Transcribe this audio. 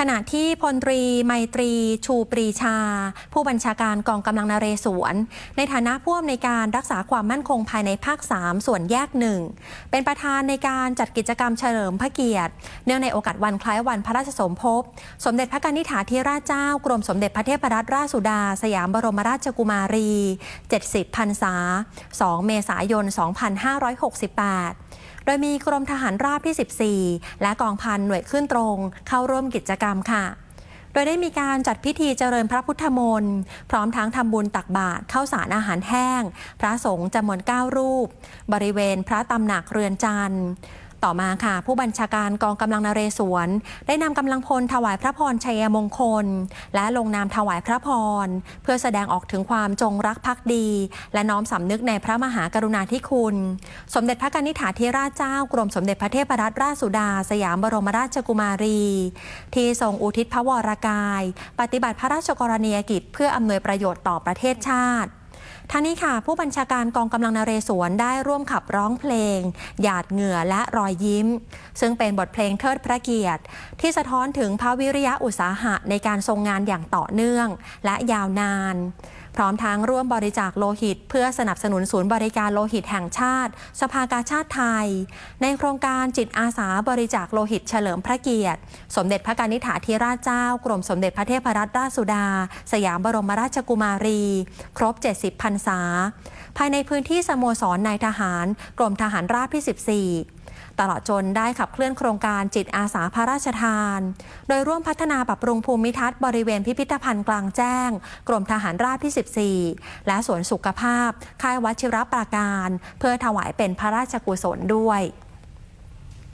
ขณะที่พลตรีไมตรีชูปรีชา ผู้บัญชาการกองกำลังนเรศวร ในฐานะผู้อำนวยการรักษาความมั่นคงภายในภาค 3 ส่วนแยกหนึ่งเป็นประธานในการจัดกิจกรรมเฉลิมพระเกียรติ เนื่องในโอกาสวันคล้ายวันพระราชสมภพ สมเด็จพระกนิษฐาธิราชเจ้ากรมสมเด็จพระเทพรัตนราชสุดา สยามบรมราชกุมารี 70พรรษา 2 เมษายน 2568 โดยมีกรมทหารราบที่ 14 และกองพันหน่วยขึ้นตรง เข้าร่วมกิจกรรมค่ะ โดยได้มีการจัดพิธีเจริญพระพุทธมนต์พร้อมทั้งทำบุญตักบาตรข้าวสารอาหารแห้ง พระสงฆ์จำนวน 9 รูป บริเวณพระตำหนักเรือนจันทร์ ต่อมาค่ะ ผู้บัญชาการกองกำลังนเรศวร ได้นำกำลังพลถวายพระพรชัยมงคล และลงนามถวายพระพร เพื่อแสดงออกถึงความจงรักภักดี และน้อมสำนึกในพระมหากรุณาธิคุณ สมเด็จพระกนิษฐาธิราชเจ้ากรมสมเด็จพระเทพรัตนราชสุดา สยามบรมราชกุมารี ที่ทรงอุทิศพระวรากาย ปฏิบัติพระราชกรณียกิจ เพื่ออำนวยประโยชน์ต่อประเทศชาติ ทั้งนี้ค่ะ ผู้บัญชาการกองกำลังนเรศวรได้ร่วมขับร้องเพลง หยาดเหงื่อและรอยยิ้ม ซึ่งเป็นบทเพลงเทิดพระเกียรติ ที่สะท้อนถึงพระวิริยะอุตสาหะในการทรงงานอย่างต่อเนื่อง และยาวนาน พร้อมทั้งร่วมบริจาคโลหิต เพื่อสนับสนุนศูนย์บริการโลหิตแห่งชาติ สภากาชาติไทย ในโครงการจิตอาสาบริจาคโลหิตเฉลิมพระเกียรติ สมเด็จพระกนิษฐาธิราชเจ้ากรมสมเด็จพระเทพรัตนราชสุดา สยามบรมราชกุมารี ครบ 70พรรษา ภายในพื้นที่สโมสรนายทหาร กรมทหารราบที่ 14 ตลอดจนได้ขับเคลื่อนโครงการจิตอาสาพระราชทาน โดยร่วมพัฒนาปรับปรุงภูมิทัศน์บริเวณพิพิธภัณฑ์กลางแจ้ง กรมทหารราบที่ 14 และสวนสุขภาพ ค่ายวชิรปราการ เพื่อถวายเป็นพระราชกุศลด้วย